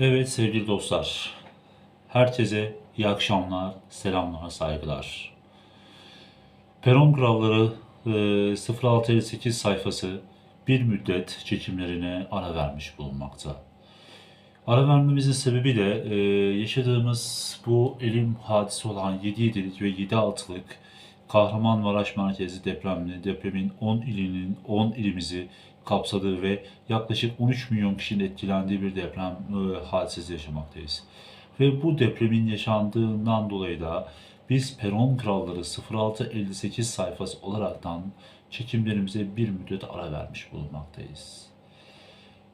Evet sevgili dostlar, herkese iyi akşamlar, selamlar, saygılar. Peron Kralları e, 0658 sayfası bir müddet çekimlerine ara vermiş bulunmakta. Ara vermemizin sebebi de e, yaşadığımız bu elim hadisi olan 7.7'lik ve 7.6'lık Kahramanmaraş merkezi depremli depremin 10 ilinin 10 ilimizi kapsadığı ve yaklaşık 13 milyon kişinin etkilendiği bir deprem e, hadisesi yaşamaktayız. Ve bu depremin yaşandığından dolayı da biz Peron Kralları 0658 sayfası olaraktan çekimlerimize bir müddet ara vermiş bulunmaktayız.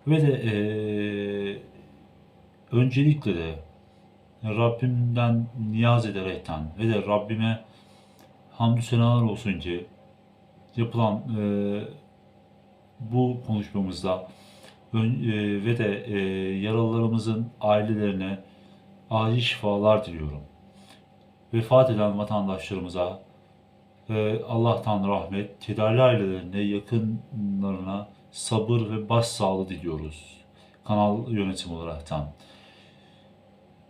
Ve de e, öncelikle de Rabbimden niyaz ederekten ve de Rabbime hamdü senalar olsun ki yapılan e, bu konuşmamızda ön- e, ve de e, yaralılarımızın ailelerine acil şifalar diliyorum. Vefat eden vatandaşlarımıza e, Allah'tan rahmet, tedavi ailelerine, yakınlarına sabır ve başsağlığı diliyoruz. Kanal yönetimi olaraktan.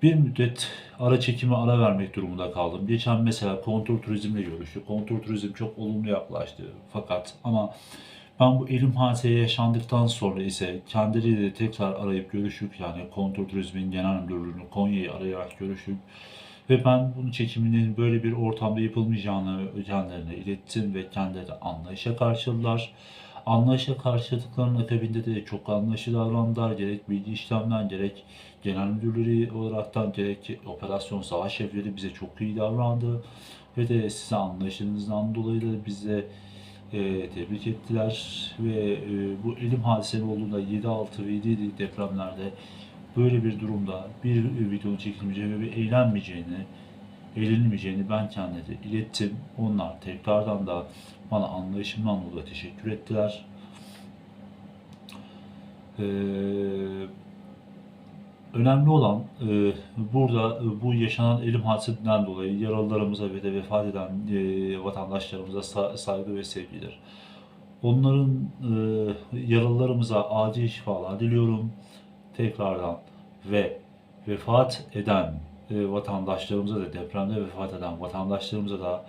Bir müddet ara çekimi ara vermek durumunda kaldım. Geçen mesela kontrol turizmle görüştük. Kontrol turizm çok olumlu yaklaştı. Fakat ama ben bu elim hadiseye yaşandıktan sonra ise kendileriyle tekrar arayıp görüşüp yani kontrol turizmin genel müdürlüğünü Konya'yı arayarak görüşüp ve ben bunun çekiminin böyle bir ortamda yapılmayacağını kendilerine ilettim ve kendileri de anlayışa karşıladılar. Anlayışa karşıladıklarının akabinde de çok anlayışlı davrandılar. Gerek bilgi işlemden gerek genel müdürleri olaraktan gerek operasyon savaş şefleri bize çok iyi davrandı. Ve de size anlayışınızdan dolayı da bize e, tebrik ettiler. Ve e, bu elim hadiseli olduğunda 7.6 ve 7.7 depremlerde böyle bir durumda bir videonun çekilmeyeceğini ve eğlenmeyeceğini, eğlenilmeyeceğini ben kendilerine ilettim. Onlar tekrardan da bana anlayışımdan dolayı teşekkür ettiler. Ee, önemli olan e, burada e, bu yaşanan elim hadisesinden dolayı yaralılarımıza ve de vefat eden e, vatandaşlarımıza sa- saygı ve sevgidir. Onların e, yaralılarımıza acil şifalar diliyorum tekrardan ve vefat eden e, vatandaşlarımıza da depremde vefat eden vatandaşlarımıza da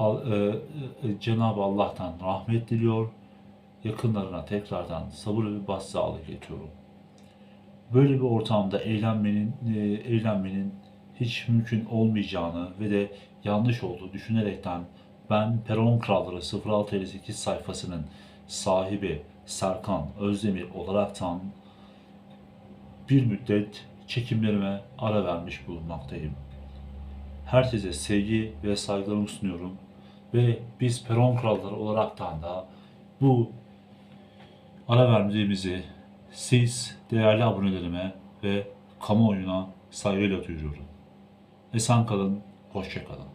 e, e, Cenab-ı Allah'tan rahmet diliyor. Yakınlarına tekrardan sabır ve başsağlık getiriyorum. Böyle bir ortamda eğlenmenin e, eğlenmenin hiç mümkün olmayacağını ve de yanlış olduğu düşünerekten ben Peron Kralları 0658 sayfasının sahibi Serkan Özdemir olaraktan bir müddet çekimlerime ara vermiş bulunmaktayım. Herkese sevgi ve saygılarımı sunuyorum. Ve biz Peron Kralları olaraktan da bu ara verdiğimizi siz değerli abonelerime ve kamuoyuna saygıyla duyuruyorum. Esen kalın, hoşça kalın.